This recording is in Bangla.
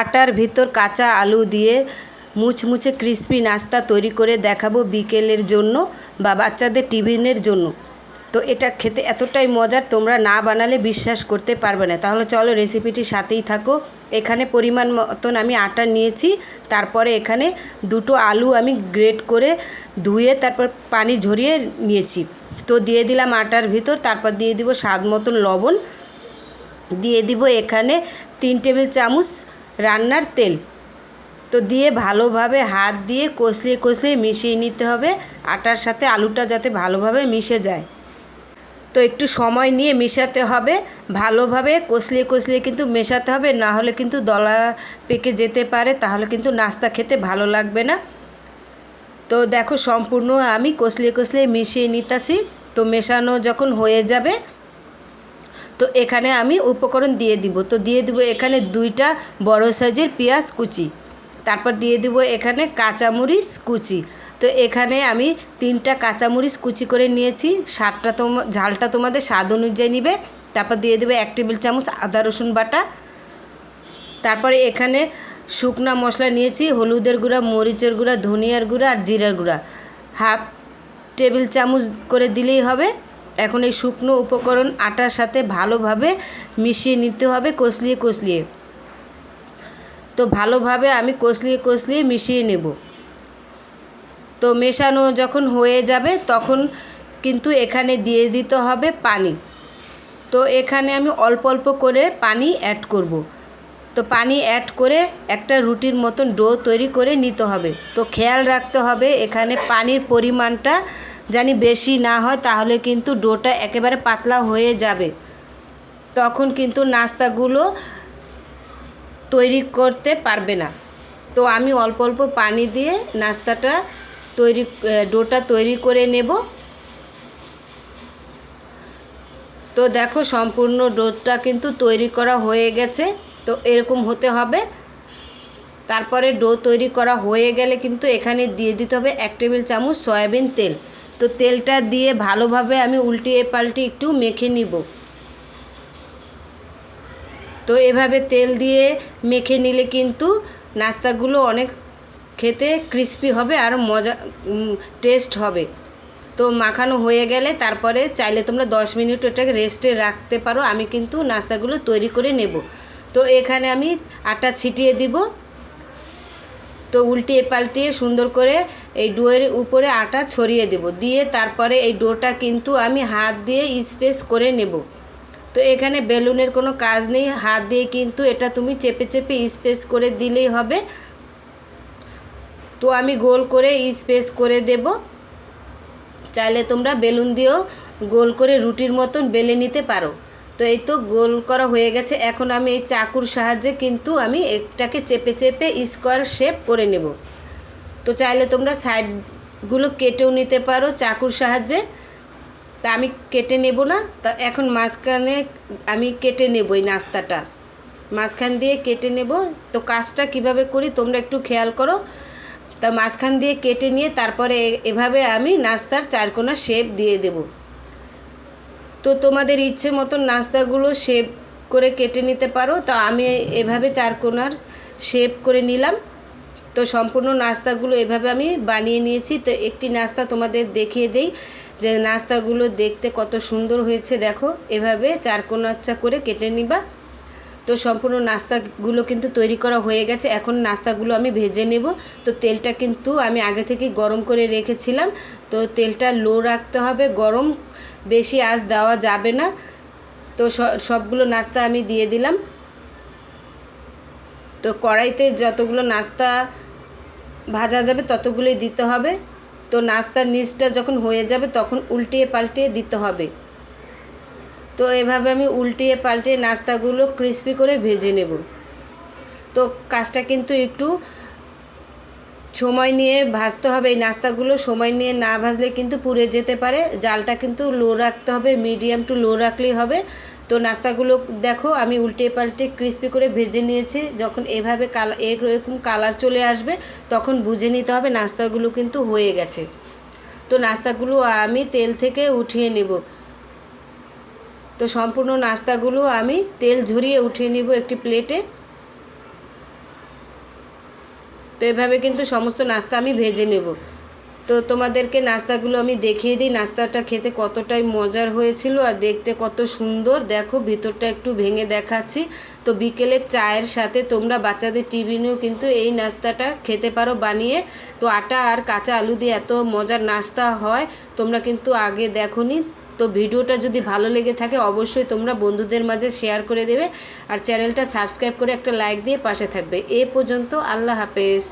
আটার ভিতর কাঁচা আলু দিয়ে মুচমুচে ক্রিস্পি নাস্তা তৈরি করে দেখাবো বিকেলের জন্য বা বাচ্চাদের টিফিনের জন্য। তো এটা খেতে এতটাই মজার, তোমরা না বানালে বিশ্বাস করতে পারবে না। তাহলে চলো রেসিপিটি সাথেই থাকো। এখানে পরিমাণ মতন আমি আটা নিয়েছি, তারপরে এখানে দুটো আলু আমি গ্রেট করে ধুয়ে তারপর পানি ঝরিয়ে নিয়েছি। তো দিয়ে দিলাম আটার ভিতর, তারপর দিয়ে দিব স্বাদ মতন লবণ। দিয়ে দিব এখানে তিন টেবিল চামচ রান্নার তেল। তো দিয়ে ভালোভাবে হাত দিয়ে কষলিয়ে কষলিয়ে মিশিয়ে নিতে হবে। আটার সাথে আলুটা যাতে ভালোভাবে মিশে যায়। তো একটু সময় নিয়ে মেশাতে হবে। ভালোভাবে কষলিয়ে কষলিয়ে কিন্তু মেশাতে হবে। না হলে কিন্তু দলা পেকে যেতে পারে। তাহলে কিন্তু নাস্তা খেতে ভালো লাগবে না। তো দেখো, সম্পূর্ণ আমি কষলিয়ে কষলিয়ে মিশিয়ে নিতেছি। তো মেশানো যখন হয়ে যাবে তো এখানে আমি উপকরণ দিয়ে দিব। তো দিয়ে দিব এখানে দুইটা বড় সাইজের পেঁয়াজ কুচি। তারপর দিয়ে দিব এখানে কাঁচামরিচ কুচি। তো এখানে আমি তিনটা কাঁচামরিচ কুচি করে নিয়েছি। স্বাদটা তোম, ঝালটা তোমাদের স্বাদ অনুযায়ী নিবে। তারপর দিয়ে দেবে এক টেবিল চামচ আদা, রসুন বাটা। তারপরে এখানে শুকনা মশলা নিয়েছি, হলুদের গুঁড়া, মরিচের গুঁড়া, ধনিয়ার গুঁড়া আর জিরার গুঁড়া। হাফ টেবিল চামচ করে দিলেই হবে। এখন এই শুকনো উপকরণ আটার সাথে ভালোভাবে মিশিয়ে নিতে হবে কষলিয়ে কষলিয়ে। তো ভালোভাবে আমি কষলিয়ে কষলিয়ে মিশিয়ে নেব। তো মেশানো যখন হয়ে যাবে তখন কিন্তু এখানে দিয়ে দিতে হবে পানি। তো এখানে আমি অল্প অল্প করে পানি অ্যাড করব। তো পানি অ্যাড করে একটা রুটির মতন ডো তৈরি করে নিতে হবে। তো খেয়াল রাখতে হবে এখানে পানির পরিমাণটা জানি বেশি না হয় তাহলে কিন্তু ডোটা একেবারে পাতলা হয়ে যাবে। তখন কিন্তু নাস্তাগুলো তৈরি করতে পারবে না। তো আমি অল্প অল্প পানি দিয়ে নাস্তাটা তৈরি, ডোটা তৈরি করে নেব। তো দেখো সম্পূর্ণ ডোটা কিন্তু তৈরি করা হয়ে গেছে। তো এরকম হতে হবে। তারপরে ডো তৈরি করা হয়ে গেলে কিন্তু এখানে দিয়ে দিতে হবে এক টেবিল চামচ সয়াবিন তেল। তো তেলটা দিয়ে ভালোভাবে আমি উল্টিয়ে পাল্টে একটু মেখে নিব। তো এভাবে তেল দিয়ে মেখে নিলে কিন্তু নাস্তাগুলো অনেক খেতে ক্রিস্পি হবে আর মজা টেস্ট হবে। তো মাখানো হয়ে গেলে তারপরে চাইলে তোমরা দশ মিনিট ওটাকে রেস্টে রাখতে পারো, আমি কিন্তু নাস্তাগুলো তৈরি করে নেব। তো এখানে আমি আটা ছিটিয়ে দিব। তো উল্টিয়ে পাল্টিয়ে সুন্দর করে এই ডোয়ের উপরে আটা ছড়িয়ে দেব। দিয়ে তারপরে এই ডোটা কিন্তু আমি হাত দিয়ে স্পেস করে নেব। তো এখানে বেলুনের কোনো কাজ নেই। হাত দিয়ে কিন্তু এটা তুমি চেপে চেপে স্পেস করে দিলেই হবে। তো আমি গোল করে স্পেস করে দেব। চাইলে তোমরা বেলুন দিয়েও গোল করে রুটির মতন বেলে নিতে পারো। তো এই তো গোল করা হয়ে গেছে। এখন আমি এই চাকুর সাহায্যে কিন্তু আমি এটাকে চেপে চেপে স্কোয়ার শেপ করে নেব। তো চাইলে তোমরা সাইডগুলো কেটেও নিতে পারো চাকুর সাহায্যে। তা আমি কেটে নেব না। তা এখন মাঝখানে আমি কেটে নেব এই নাস্তাটা। মাঝখান দিয়ে কেটে নেব। তো কাজটা কীভাবে করি তোমরা একটু খেয়াল করো। তা মাঝখান দিয়ে কেটে নিয়ে তারপরে এভাবে আমি নাস্তার চারকোনা শেপ দিয়ে দেব। তো তোমাদের ইচ্ছে মতন নাস্তাগুলো শেপ করে কেটে নিতে পারো। তো আমি এভাবে চারকোনার শেপ করে নিলাম। তো সম্পূর্ণ নাস্তাগুলো এভাবে আমি বানিয়ে নিয়েছি। তো একটি নাস্তা তোমাদের দেখিয়ে দেই যে নাস্তাগুলো দেখতে কত সুন্দর হয়েছে। দেখো, এভাবে চারকোনাচ্চা করে কেটে নিবা। তো সম্পূর্ণ নাস্তাগুলো কিন্তু তৈরি করা হয়ে গেছে। এখন নাস্তাগুলো আমি ভেজে নেব। তো তেলটা কিন্তু আমি আগে থেকে গরম করে রেখেছিলাম। তো তেলটা লো রাখতে হবে। গরম বেশি আঁচ দেওয়া যাবে না। তো সবগুলো নাস্তা আমি দিয়ে দিলাম। তো কড়াইতে যতগুলো নাস্তা ভাজা যাবে ততগুলোই দিতে হবে। তো নাস্তার নিচটা যখন হয়ে যাবে তখন উল্টিয়ে পাল্টিয়ে দিতে হবে। তো এভাবে আমি উল্টিয়ে পাল্টিয়ে নাস্তাগুলো ক্রিস্পি করে ভেজে নেব। তো কাজটা কিন্তু একটু সময় নিয়ে ভাজতে হবে এই নাস্তাগুলো। সময় নিয়ে না ভাজলে কিন্তু পুড়ে যেতে পারে। জালটা কিন্তু লো রাখতে হবে, মিডিয়াম টু লো রাখলেই হবে। তো নাস্তাগুলো দেখো, আমি উল্টে পাল্টে ক্রিস্পি করে ভেজে নিয়েছি। যখন এভাবে কালা, এরকম কালার চলে আসবে, তখন বুঝে নিতে হবে নাস্তাগুলো কিন্তু হয়ে গেছে। তো নাস্তাগুলো আমি তেল থেকে উঠিয়ে নেব। তো সম্পূর্ণ নাস্তাগুলো আমি তেল ঝরিয়ে উঠিয়ে নিব একটি প্লেটে। তো এভাবে কিন্তু সমস্ত নাস্তা আমি ভেজে নেব। তো তোমাদেরকে নাস্তাগুলো আমি দেখিয়ে দিই, নাস্তাটা খেতে কতটাই মজার হয়েছিল আর দেখতে কত সুন্দর। দেখো, ভিতরটা একটু ভেঙে দেখাচ্ছি। তো বিকেলের চায়ের সাথে তোমরা বাচ্চাদের টিফিনেও কিন্তু এই নাস্তাটা খেতে পারো বানিয়ে। তো আটা আর কাঁচা আলু দিয়ে এত মজার নাস্তা হয়, তোমরা কিন্তু আগে দেখোনি। তো ভিডিওটা যদি ভালো লেগে থাকে, অবশ্যই তোমরা বন্ধুদের মাঝে শেয়ার করে দেবে। আর চ্যানেলটা সাবস্ক্রাইব করে একটা লাইক দিয়ে পাশে থাকবে। এ পর্যন্ত আল্লাহ হাফেজ।